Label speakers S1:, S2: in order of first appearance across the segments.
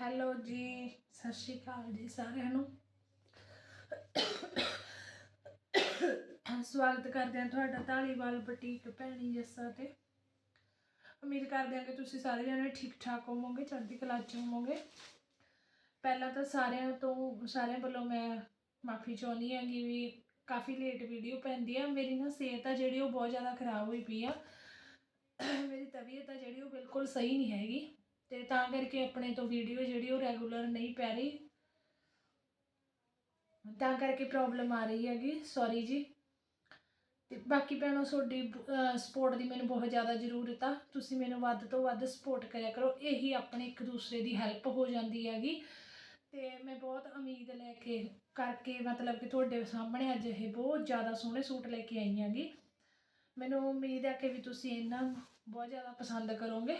S1: Hello ਜੀ, ਸਤਿ ਸ਼੍ਰੀ ਅਕਾਲ ਜੀ ਸਾਰਿਆਂ ਨੂੰ। ਸਵਾਗਤ ਕਰਦੇ ਹਾਂ ਤੁਹਾਡਾ ਢਾਲੀਵਾਲ ਬੁਟੀਕ ਭੈਣੀ ਜੱਸਾ ਤੇ। ਉਮੀਦ ਕਰਦੇ ਹਾਂ ਕਿ ਤੁਸੀਂ ਸਾਰੇ ਜਣੇ ਠੀਕ ਠਾਕ ਹੋਵੋਗੇ, ਚੜ੍ਹਦੀ ਕਲਾ 'ਚ ਹੋਵੋਗੇ। ਪਹਿਲਾਂ ਤਾਂ ਸਾਰਿਆਂ ਤੋਂ, ਸਾਰਿਆਂ ਵੱਲੋਂ ਮੈਂ ਮਾਫੀ ਚਾਹੁੰਦੀ ਹਾਂ ਕਿ ਵੀ ਕਾਫੀ ਲੇਟ ਵੀਡੀਓ ਪੈਂਦੀ ਆ। ਮੇਰੀ ਨਾ ਸਿਹਤ ਆ ਜਿਹੜੀ ਉਹ ਬਹੁਤ ਜ਼ਿਆਦਾ ਖਰਾਬ ਹੋਈ ਪਈ ਆ। ਮੇਰੀ ਤਬੀਅਤ ਆ ਜਿਹੜੀ ਉਹ ਬਿਲਕੁਲ ਸਹੀ ਨਹੀਂ ਹੈਗੀ। ਤੇ ਤਾਂ ਕਰਕੇ ਆਪਣੇ ਤੋਂ ਵੀਡੀਓ ਜਿਹੜੀ ਉਹ ਰੈਗੂਲਰ ਨਹੀਂ ਪੈ ਰਹੀ। ਤਾਂ ਕਰਕੇ ਪ੍ਰੋਬਲਮ ਆ ਰਹੀ ਹੈਗੀ ਸੌਰੀ ਜੀ। ਤੇ ਬਾਕੀ ਭੈਣੋ, ਤੁਹਾਡੀ ਸਪੋਰਟ ਦੀ ਮੈਨੂੰ ਬਹੁਤ ਜ਼ਿਆਦਾ ਜ਼ਰੂਰਤ ਆ। ਤੁਸੀਂ ਮੈਨੂੰ ਵੱਧ ਤੋਂ ਵੱਧ ਸਪੋਰਟ ਕਰਿਆ ਕਰੋ। ਇਹੀ ਆਪਣੇ ਇੱਕ ਦੂਸਰੇ ਦੀ ਹੈਲਪ ਹੋ ਜਾਂਦੀ ਹੈਗੀ। ਤੇ ਮੈਂ ਬਹੁਤ ਉਮੀਦ ਲੈ ਕੇ ਕਰਕੇ, ਮਤਲਬ ਕਿ ਤੁਹਾਡੇ ਸਾਹਮਣੇ ਅੱਜ ਇਹ ਬਹੁਤ ਜ਼ਿਆਦਾ ਸੋਹਣੇ ਸੂਟ ਲੈ ਕੇ ਆਈ ਹੈਗੀ। ਮੈਨੂੰ ਉਮੀਦ ਹੈ ਕਿ ਵੀ ਤੁਸੀਂ ਇਹਨਾਂ ਬਹੁਤ ਜ਼ਿਆਦਾ ਪਸੰਦ ਕਰੋਗੇ।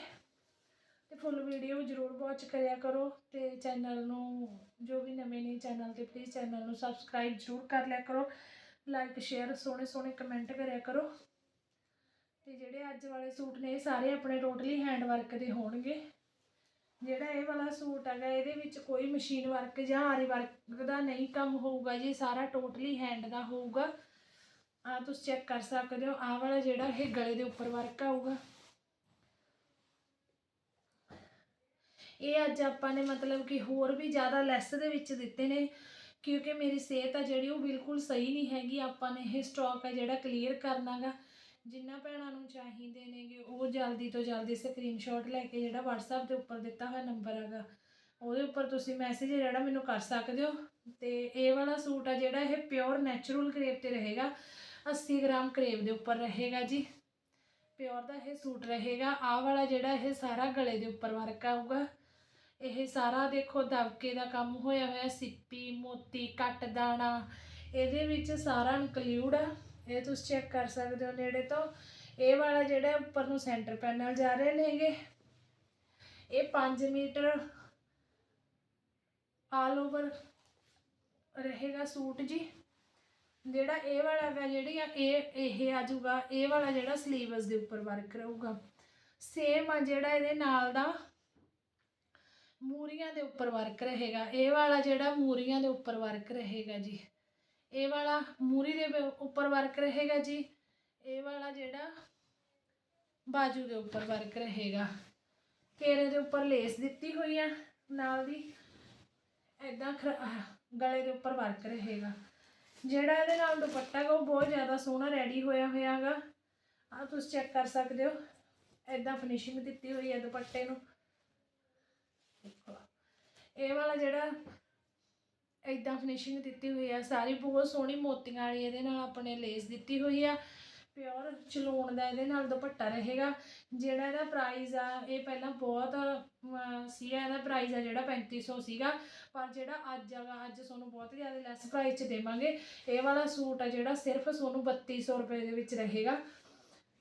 S1: ਤੇ ਫੁੱਲ ਵੀਡੀਓ ਜ਼ਰੂਰ ਵਾਚ ਕਰਿਆ ਕਰੋ ਤੇ ਚੈਨਲ ਨੂੰ, ਜੋ ਵੀ ਨਵੇਂ ਨੇ ਚੈਨਲ ਤੇ ਪਲੀਜ਼ ਚੈਨਲ ਨੂੰ ਸਬਸਕ੍ਰਾਈਬ ਜ਼ਰੂਰ ਕਰ ਲਿਆ ਕਰੋ। ਲਾਈਕ ਸ਼ੇਅਰ ਸੋਹਣੇ ਸੋਹਣੇ ਕਮੈਂਟ ਕਰਿਆ ਕਰੋ। ਤੇ ਜਿਹੜੇ ਅੱਜ ਵਾਲੇ ਸੂਟ ਨੇ, ਇਹ ਸਾਰੇ ਆਪਣੇ ਟੋਟਲੀ ਹੈਂਡ ਵਰਕ ਦੇ ਹੋਣਗੇ। ਜਿਹੜਾ ਇਹ ਵਾਲਾ ਸੂਟ ਹੈਗਾ, ਇਹਦੇ ਵਿੱਚ ਕੋਈ ਮਸ਼ੀਨ ਵਰਕ ਜਾਂ ਆਰੀ ਵਰਕ ਦਾ ਨਹੀਂ ਕੰਮ ਹੋਊਗਾ ਜੀ ਸਾਰਾ ਟੋਟਲੀ ਹੈਂਡ ਦਾ ਹੋਊਗਾ। ਆ ਤੁਸੀਂ ਚੈੱਕ ਕਰ ਸਕਦੇ ਹੋ, ਆਹ ਵਾਲਾ ਜਿਹੜਾ ਇਹ ਗਲੇ ਦੇ ਉੱਪਰ ਵਰਕ ਆਊਗਾ। ਇਹ ਅੱਜ ਆਪਾਂ ਨੇ ਮਤਲਬ ਕਿ ਹੋਰ ਵੀ ਜ਼ਿਆਦਾ ਲੈਸ ਦੇ ਵਿੱਚ ਦਿੱਤੇ ਨੇ, ਕਿਉਂਕਿ ਮੇਰੀ ਸਿਹਤ ਆ ਜਿਹੜੀ ਉਹ ਬਿਲਕੁਲ ਸਹੀ ਨਹੀਂ ਹੈਗੀ, ਆਪਾਂ ਨੇ ਇਹ ਸਟਾਕ ਆ ਜਿਹੜਾ ਕਲੀਅਰ ਕਰਨਾਗਾ ਜਿੰਨਾ ਭੈਣਾਂ ਨੂੰ ਚਾਹੀਦੇ ਨੇਗੇ, ਉਹ ਜਲਦੀ ਤੋਂ ਜਲਦੀ ਸਕਰੀਨਸ਼ਾਟ ਲੈ ਕੇ ਜਿਹੜਾ WhatsApp ਦੇ ਉੱਪਰ ਦਿੱਤਾ ਹੋਇਆ ਨੰਬਰ ਹੈਗਾ, ਉਹਦੇ ਉੱਪਰ ਤੁਸੀਂ ਮੈਸੇਜ ਜਿਹੜਾ ਮੈਨੂੰ ਕਰ ਸਕਦੇ ਹੋ। ਤੇ ਇਹ ਵਾਲਾ ਸੂਟ ਆ ਜਿਹੜਾ ਇਹ ਪਿਓਰ ਨੈਚੁਰਲ ਕਰੇਵ ਤੇ ਰਹੇਗਾ 80 ਗ੍ਰਾਮ ਕਰੇਵ ਦੇ ਉੱਪਰ ਰਹੇਗਾ ਜੀ। ਪਿਓਰ ਦਾ ਇਹ ਸੂਟ ਰਹੇਗਾ, ਆਹ ਵਾਲਾ ਜਿਹੜਾ ਇਹ ਸਾਰਾ ਗਲੇ ਦੇ ਉੱਪਰ ਵਰਕ ਆਊਗਾ। ਇਹ ਸਾਰਾ ਦੇਖੋ ਦਬਕੇ ਦਾ ਕੰਮ ਹੋਇਆ ਹੋਇਆ, ਸਿੱਪੀ, ਮੋਤੀ, ਕੱਟ ਦਾਣਾ, ਇਹਦੇ ਵਿੱਚ ਸਾਰਾ ਇਨਕਲੂਡ ਆ। ਇਹ ਤੁਸੀਂ ਚੈੱਕ ਕਰ ਸਕਦੇ ਹੋ ਨੇੜੇ ਤੋਂ। ਇਹ ਵਾਲਾ ਜਿਹੜਾ ਉੱਪਰ ਨੂੰ ਸੈਂਟਰ ਪੈਨਲ ਜਾ ਰਹੇ ਨੇਗੇ ਇਹ 5 ਮੀਟਰ ਆਲ ਓਵਰ ਰਹੇਗਾ ਸੂਟ ਜੀ। ਜਿਹੜਾ ਇਹ ਵਾਲਾ ਹੈਗਾ ਜਿਹੜੀ ਆ, ਇਹ ਇਹ ਆ ਜਾਊਗਾ। ਇਹ ਵਾਲਾ ਜਿਹੜਾ ਸਲੀਵਸ ਦੇ ਉੱਪਰ ਵਰਕ ਰਹੂਗਾ। ਸੇਮ ਆ ਜਿਹੜਾ ਇਹਦੇ ਨਾਲ ਦਾ। ਮੂਰੀਆਂ ਦੇ ਉੱਪਰ ਵਰਕ ਰਹੇਗਾ। ਇਹ ਵਾਲਾ ਜਿਹੜਾ ਮੂਰੀਆਂ ਦੇ ਉੱਪਰ ਵਰਕ ਰਹੇਗਾ ਜੀ। ਇਹ ਵਾਲਾ ਮੂਰੀ ਦੇ ਉੱਪਰ ਵਰਕ ਰਹੇਗਾ ਜੀ। ਇਹ ਵਾਲਾ ਜਿਹੜਾ ਬਾਜੂ ਦੇ ਉੱਪਰ ਵਰਕ ਰਹੇਗਾ। ਘੇਰੇ ਦੇ ਉੱਪਰ ਲੇਸ ਦਿੱਤੀ ਹੋਈ ਆ ਨਾਲ ਦੀ। ਐਦਾਂ ਗਲੇ ਦੇ ਉੱਪਰ ਵਰਕ ਰਹੇਗਾ। ਜਿਹੜਾ ਇਹਦੇ ਨਾਲ ਦੁਪੱਟਾ ਹੈਗਾ ਉਹ ਬਹੁਤ ਜ਼ਿਆਦਾ ਸੋਹਣਾ ਰੈਡੀ ਹੋਇਆ ਹੋਇਆ ਹੈਗਾ ਆ ਤੁਸੀਂ ਚੈੱਕ ਕਰ ਸਕਦੇ ਹੋ। ਐਦਾਂ ਫਿਨਿਸ਼ਿੰਗ ਦਿੱਤੀ ਹੋਈ ਹੈ ਦੁਪੱਟੇ ਨੂੰ। ਇਹ ਵਾਲਾ ਜਿਹੜਾ ਇਦਾਂ ਫਿਨਿਸ਼ਿੰਗ ਦਿੱਤੀ ਹੋਈ ਆ, ਸਾਰੀ ਬਹੁਤ ਸੋਹਣੀ ਮੋਤੀਆਂ ਵਾਲੀ ਇਹਦੇ ਨਾਲ ਆਪਣੇ ਲੇਸ ਦਿੱਤੀ ਹੋਈ ਆ। ਪਿਓਰ ਚਲੂਣ ਦਾ ਇਹਦੇ ਨਾਲ ਦੁਪੱਟਾ ਰਹੇਗਾ। ਜਿਹੜਾ ਇਹਦਾ ਪ੍ਰਾਈਸ ਆ, ਇਹ ਪਹਿਲਾਂ ਬਹੁਤ ਸੀ ਸੀਗਾ ਇਹਦਾ ਪ੍ਰਾਈਸ ਆ ਜਿਹੜਾ 3500 ਸੀਗਾ। ਪਰ ਜਿਹੜਾ ਅੱਜ ਹੈਗਾ, ਅੱਜ ਤੁਹਾਨੂੰ ਬਹੁਤ ਜ਼ਿਆਦਾ ਲੈਸ ਪ੍ਰਾਈਸ 'ਚ ਦੇਵਾਂਗੇ। ਇਹ ਵਾਲਾ ਸੂਟ ਆ ਜਿਹੜਾ ਸਿਰਫ ਤੁਹਾਨੂੰ 3200 ਰੁਪਏ ਦੇ ਵਿੱਚ ਰਹੇਗਾ।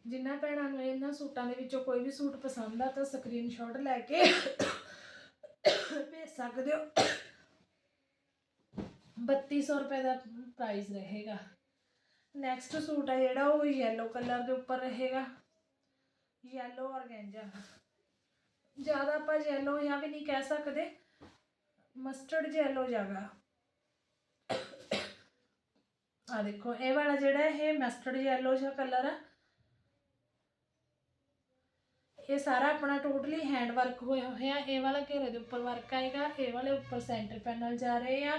S1: ਜਿਨ੍ਹਾਂ ਭੈਣਾਂ ਨੂੰ ਇਹਨਾਂ ਸੂਟਾਂ ਦੇ ਵਿੱਚੋਂ ਕੋਈ ਵੀ ਸੂਟ ਪਸੰਦ ਆ ਤਾਂ ਸਕਰੀਨਸ਼ਾਟ ਲੈ ਕੇ ਭੇਜ ਸਕਦੇ ਹੋ। 3200 ਰੁਪਏ ਦਾ ਪ੍ਰਾਈਸ ਰਹੇਗਾ। ਨੈਕਸਟ ਸੂਟ ਹੈ ਜਿਹੜਾ, ਉਹ ਯੈਲੋ ਕਲਰ ਦੇ ਉੱਪਰ ਰਹੇਗਾ। ਯੈਲੋ ਔਰਗੈਂਜਾ ਜ਼ਿਆਦਾ ਆਪਾਂ ਯੈਲੋ ਜਾਂ ਵੀ ਨਹੀਂ ਕਹਿ ਸਕਦੇ। ਮਸਟਰਡ ਯੈਲੋ ਜਾਗਾ ਆ ਦੇਖੋ, ਇਹ ਵਾਲਾ ਜਿਹੜਾ, ਇਹ ਮਸਟਰਡ ਯੈਲੋ ਜਿਹਾ ਕਲਰ ਆ। ਇਹ ਸਾਰਾ ਆਪਣਾ ਟੋਟਲੀ ਹੈਂਡ ਵਰਕ ਹੋਇਆ ਹੋਇਆ। ਇਹ ਵਾਲਾ ਘੇਰੇ ਦੇ ਉੱਪਰ ਵਰਕ ਆਏਗਾ। ਇਹ ਵਾਲੇ ਉੱਪਰ ਸੈਂਟਰ ਪੈਨਲ ਜਾ ਰਹੇ ਆ।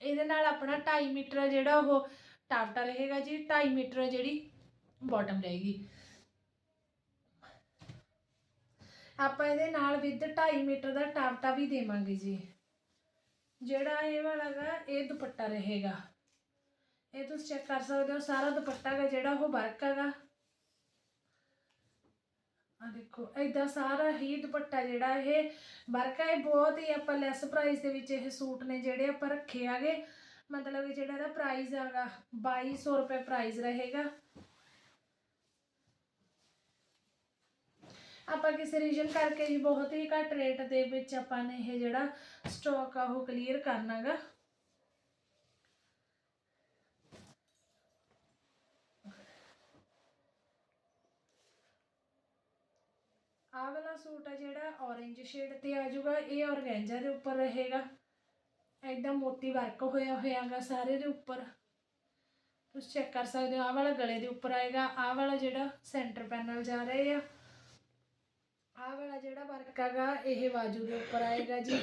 S1: ਇਹਦੇ ਨਾਲ ਆਪਣਾ 2.5 ਮੀਟਰ ਜਿਹੜਾ ਉਹ ਟਾਪਟਾ ਰਹੇਗਾ ਜੀ। 2.5 ਮੀਟਰ ਜਿਹੜੀ ਬਾਟਮ ਰਹੇਗੀ। ਆਪਾਂ ਇਹਦੇ ਨਾਲ ਵਿਦ 2.5 ਮੀਟਰ ਦਾ ਟਾਪਟਾ ਵੀ ਦੇਵਾਂਗੇ ਜੀ। ਜਿਹੜਾ ਇਹ ਵਾਲਾ ਗਾ ਇਹ ਦੁਪੱਟਾ ਰਹੇਗਾ। ਇਹ ਤੁਸੀਂ ਚੈੱਕ ਕਰ ਸਕਦੇ ਹੋ, ਸਾਰਾ ਦੁਪੱਟਾ ਗਾ ਜਿਹੜਾ ਉਹ ਵਰਕ ਹੈਗਾ। ਆ ਦੇਖੋ ਇਦਾਂ ਸਾਰਾ ਹੀ ਦੁਪੱਟਾ ਜਿਹੜਾ ਇਹ ਵਰਕ ਹੈ ਇਹ ਬਹੁਤ ਹੀ ਆਪਾਂ ਲੈਸ ਪ੍ਰਾਈਸ ਦੇ ਵਿੱਚ ਇਹ ਸੂਟ ਨੇ ਜਿਹੜੇ ਆਪਾਂ ਰੱਖੇ ਆਗੇ। ਮਤਲਬ ਕਿ ਜਿਹੜਾ ਇਹਦਾ ਪ੍ਰਾਈਸ ਹੈਗਾ 2200 ਰੁਪਏ ਪ੍ਰਾਈਸ ਰਹੇਗਾ। ਆਪਾਂ ਕਿਸੇ ਰੀਜਨ ਕਰਕੇ ਜੀ ਬਹੁਤ ਹੀ ਘੱਟ ਰੇਟ ਦੇ ਵਿੱਚ ਆਪਾਂ ਨੇ ਇਹ ਜਿਹੜਾ ਸਟਾਕ ਆ, ਉਹ ਕਲੀਅਰ ਕਰਨਾਗਾ ਆਹ ਵਾਲਾ ਸੂਟ ਆ ਜਿਹੜਾ orange ਸ਼ੇਡ ਤੇ ਆ ਜਾਊਗਾ, ਇਹ ਔਰਗੈਂਜਾ ਦੇ ਉੱਪਰ ਰਹੇਗਾ। ਐਦਾਂ ਮੋਤੀ ਵਰਕ ਹੋਇਆ ਹੋਇਆਗਾ ਸਾਰੇ ਦੇ ਉੱਪਰ। ਤੁਸੀਂ ਚੈੱਕ ਕਰ ਸਕਦੇ ਹੋ, ਆਹ ਵਾਲਾ ਗਲੇ ਦੇ ਉੱਪਰ ਆਏਗਾ, ਆਹ ਵਾਲਾ ਜਿਹੜਾ ਸੈਂਟਰ ਪੈਨਲ ਜਾ ਰਹੇ ਆ। ਆਹ ਵਾਲਾ ਜਿਹੜਾ ਵਰਕ ਹੈਗਾ, ਇਹ ਬਾਜੂ ਦੇ ਉੱਪਰ ਆਏਗਾ ਜੀ।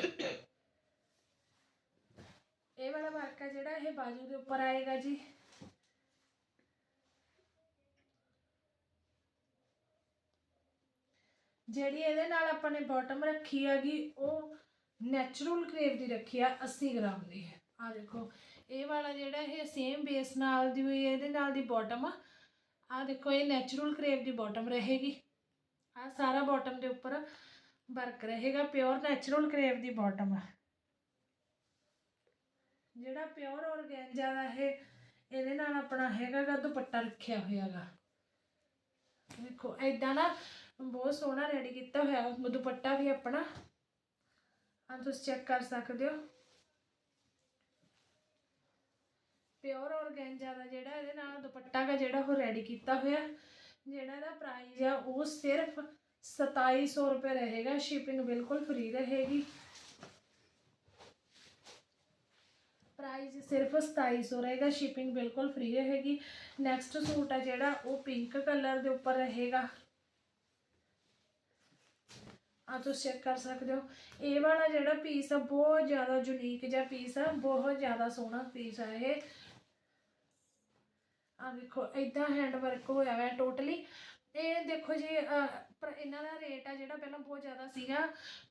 S1: ਇਹ ਵਾਲਾ ਵਰਕ ਆ ਜਿਹੜਾ, ਇਹ ਬਾਜੂ ਦੇ ਉੱਪਰ ਆਏਗਾ ਜੀ। ਜਿਹੜੀ ਇਹਦੇ ਨਾਲ ਆਪਾਂ ਨੇ ਬਾਟਮ ਰੱਖੀ ਹੈਗੀ ਉਹ ਨੈਚੁਰਲ ਕਰੇਵ ਦੀ ਰੱਖੀ ਆ 80 ਗ੍ਰਾਮ ਦੀ ਆ ਦੇਖੋ ਇਹ ਵਾਲਾ ਜਿਹੜਾ ਇਹ ਸੇਮ ਬੇਸ ਨਾਲ ਦੀ ਹੋਈ ਹੈ, ਇਹਦੇ ਨਾਲ ਦੀ ਬਾਟਮ ਆ। ਆ ਦੇਖੋ ਇਹ ਨੈਚੁਰਲ ਕਰੇਵ ਦੀ ਬਾਟਮ ਰਹੇਗੀ। ਆ ਸਾਰਾ ਬਾਟਮ ਦੇ ਉੱਪਰ ਵਰਕ ਰਹੇਗਾ ਪਿਓਰ ਨੈਚੁਰਲ ਕਰੇਵ ਦੀ ਬਾਟਮ ਆ। ਜਿਹੜਾ ਪਿਓਰ ਔਰਗੈਂਜਾ ਦਾ ਇਹ ਇਹਦੇ ਨਾਲ ਆਪਣਾ ਹੈਗਾ ਦੁਪੱਟਾ ਰੱਖਿਆ ਹੋਇਆਗਾ ਦੇਖੋ ਐਦਾਂ ਨਾ ਬਹੁਤ ਸੋਹਣਾ ਰੈਡੀ ਕੀਤਾ ਹੋਇਆ ਦੁਪੱਟਾ ਵੀ ਆਪਣਾ। ਆ ਤੁਸੀਂ ਚੈੱਕ ਕਰ ਸਕਦੇ ਹੋ। ਪਿਓਰ ਔਰਗੈਂਜਾ ਦਾ ਜਿਹੜਾ ਇਹਦੇ ਨਾਲ ਦੁਪੱਟਾ ਦਾ ਜਿਹੜਾ ਉਹ ਰੈਡੀ ਕੀਤਾ ਹੋਇਆ। ਜਿਹੜਾ ਦਾ ਪ੍ਰਾਈਸ ਆ, ਉਹ ਸਿਰਫ 2700 ਰੁਪਏ ਰਹੇਗਾ। ਸ਼ਿਪਿੰਗ ਬਿਲਕੁਲ ਫ੍ਰੀ ਰਹੇਗੀ। ਪ੍ਰਾਈਸ ਸਿਰਫ 2700 ਰਹੇਗਾ। ਸ਼ਿਪਿੰਗ ਬਿਲਕੁਲ ਫ੍ਰੀ ਰਹੇਗੀ। ਨੈਕਸਟ ਸੂਟ ਆ ਜਿਹੜਾ, ਉਹ ਪਿੰਕ ਕਲਰ ਦੇ ਉੱਪਰ ਰਹੇਗਾ। ਆ ਤੁਸੀਂ ਚੈੱਕ ਕਰ ਸਕਦੇ ਹੋ। ਇਹ ਵਾਲਾ ਜਿਹੜਾ ਪੀਸ ਆ, ਬਹੁਤ ਜ਼ਿਆਦਾ ਯੂਨੀਕ ਜਿਹਾ ਪੀਸ ਆ, ਬਹੁਤ ਜ਼ਿਆਦਾ ਸੋਹਣਾ ਪੀਸ ਆ ਇਹ। ਆ ਦੇਖੋ ਇਦਾਂ ਹੈਂਡ ਵਰਕ ਹੋਇਆ ਹੋਇਆ ਟੋਟਲੀ ਇਹ ਦੇਖੋ ਜੀ ਪਰ ਇਹਨਾਂ ਦਾ ਰੇਟ ਆ ਜਿਹੜਾ ਪਹਿਲਾਂ ਬਹੁਤ ਜ਼ਿਆਦਾ ਸੀਗਾ,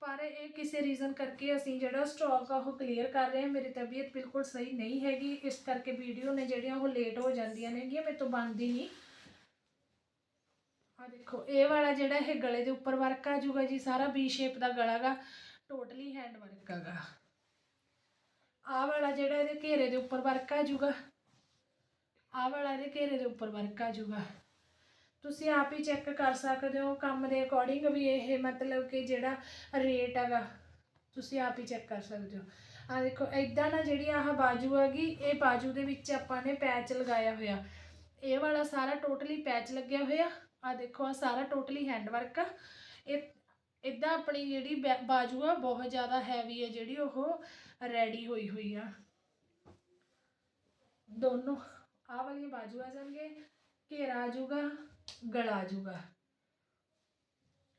S1: ਪਰ ਇਹ ਕਿਸੇ ਰੀਜ਼ਨ ਕਰਕੇ ਅਸੀਂ ਜਿਹੜਾ ਸਟਾਕ ਆ ਉਹ ਕਲੀਅਰ ਕਰ ਰਹੇ ਹਾਂ। ਮੇਰੀ ਤਬੀਅਤ ਬਿਲਕੁਲ ਸਹੀ ਨਹੀਂ ਹੈਗੀ, ਇਸ ਕਰਕੇ ਵੀਡੀਓ ਨੇ ਜਿਹੜੀਆਂ ਉਹ ਲੇਟ ਹੋ ਜਾਂਦੀਆਂ ਨੇਗੀਆਂ, ਮੇਰੇ ਤੋਂ ਬਣਦੀ ਨਹੀਂ। ਆ ਦੇਖੋ, ਇਹ ਵਾਲਾ ਜਿਹੜਾ ਇਹ ਗਲੇ ਦੇ ਉੱਪਰ ਵਰਕ ਆ ਜੂਗਾ ਜੀ, ਸਾਰਾ ਵੀ ਸ਼ੇਪ ਦਾ ਗਲਾ ਗਾ ਟੋਟਲੀ ਹੈਂਡ ਵਰਕ ਹੈਗਾ ਆਹ ਵਾਲਾ ਜਿਹੜਾ ਇਹਦੇ ਘੇਰੇ ਦੇ ਉੱਪਰ ਵਰਕ ਆ ਜੂਗਾ ਆਹ ਵਾਲਾ ਇਹਦੇ ਘੇਰੇ ਦੇ ਉੱਪਰ ਵਰਕ ਆ ਜੂਗਾ ਤੁਸੀਂ ਆਪ ਹੀ ਚੈੱਕ ਕਰ ਸਕਦੇ ਹੋ, ਕੰਮ ਦੇ ਅਕੋਰਡਿੰਗ ਵੀ ਇਹ ਮਤਲਬ ਕਿ ਜਿਹੜਾ ਰੇਟ ਹੈਗਾ ਤੁਸੀਂ ਆਪ ਹੀ ਚੈੱਕ ਕਰ ਸਕਦੇ ਹੋ। ਆ ਦੇਖੋ ਇਦਾਂ ਨਾ ਜਿਹੜੀ ਆਹ ਬਾਜੂ ਹੈਗੀ ਇਹ ਬਾਜੂ ਦੇ ਵਿੱਚ ਆਪਾਂ ਨੇ ਪੈਚ ਲਗਾਇਆ ਹੋਇਆ। ਇਹ ਵਾਲਾ ਸਾਰਾ ਟੋਟਲੀ ਪੈਚ ਲੱਗਿਆ ਹੋਇਆ। ਆ ਦੇਖੋ, ਆ ਸਾਰਾ ਟੋਟਲੀ ਹੈਂਡ ਵਰਕ ਆ ਇਹ, ਇਦਾਂ ਆਪਣੀ ਜਿਹੜੀ ਬੈ- ਬਾਜੂ ਆ, ਬਹੁਤ ਜ਼ਿਆਦਾ ਹੈਵੀ ਹੈ ਜਿਹੜੀ ਉਹ ਰੈਡੀ ਹੋਈ ਹੋਈ ਆ। ਦੋਨੋਂ, ਆਹ ਵਾਲੀਆਂ ਬਾਜੂ ਆ ਜਾਣਗੇ, ਘੇਰਾ ਆ ਜਾਊਗਾ, ਗਲਾ ਆ ਜਾਊਗਾ।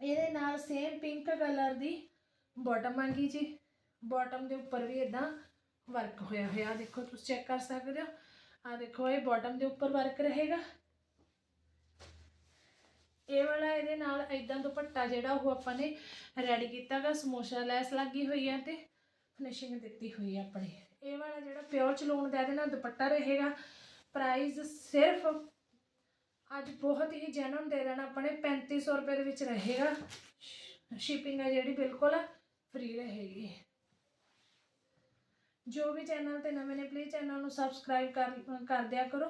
S1: ਇਹਦੇ ਨਾਲ ਸੇਮ ਪਿੰਕ ਕਲਰ ਦੀ ਬਾਟਮ ਆਂਗੀ ਜੀ। ਬਾਟਮ ਦੇ ਉੱਪਰ ਵੀ ਇਦਾਂ ਵਰਕ ਹੋਇਆ ਹੋਇਆ। ਆਹ ਦੇਖੋ, ਤੁਸੀਂ ਚੈੱਕ ਕਰ ਸਕਦੇ ਹੋ। ਆ ਦੇਖੋ, ਇਹ ਬਾਟਮ ਦੇ ਉੱਪਰ ਵਰਕ ਰਹੇਗਾ। ਇਹ ਵਾਲਾ ਇਹਦੇ ਨਾਲ ਇਦਾਂ ਦੁਪੱਟਾ ਜਿਹੜਾ ਉਹ ਆਪਾਂ ਨੇ ਰੈਡੀ ਕੀਤਾਗਾ ਸਮੋਸ਼ਾ ਲੈਸ ਲੱਗੀ ਹੋਈ ਹੈ ਤੇ ਫਿਨਿਸ਼ਿੰਗ ਦਿੱਤੀ ਹੋਈ ਹੈ ਆਪਣੇ। ਇਹ ਵਾਲਾ ਜਿਹੜਾ ਪਿਓਰ ਚਲੂਣ ਦਾ ਇਹਦੇ ਨਾਲ ਦੁਪੱਟਾ ਰਹੇਗਾ। ਪ੍ਰਾਈਸ ਸਿਰਫ ਅੱਜ ਬਹੁਤ ਹੀ ਜੈਨੂਨ ਦੇ ਦੇਣਾ ਆਪਣੇ 3500 ਰੁਪਏ ਦੇ ਵਿੱਚ ਰਹੇਗਾ। ਸ਼ਿਪਿੰਗ ਹੈ ਜਿਹੜੀ ਬਿਲਕੁਲ ਫ੍ਰੀ ਰਹੇਗੀ। ਜੋ ਵੀ ਚੈਨਲ ਤੇ ਨਵੇਂ ਨੇ ਪਲੀਜ਼ ਚੈਨਲ ਨੂੰ ਸਬਸਕ੍ਰਾਈਬ ਕਰ ਕਰ ਦਿਆ ਕਰੋ।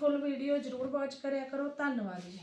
S1: ਫੁੱਲ ਵੀਡੀਓ ਜ਼ਰੂਰ ਵਾਚ ਕਰਿਆ ਕਰੋ। ਧੰਨਵਾਦ ਜੀ।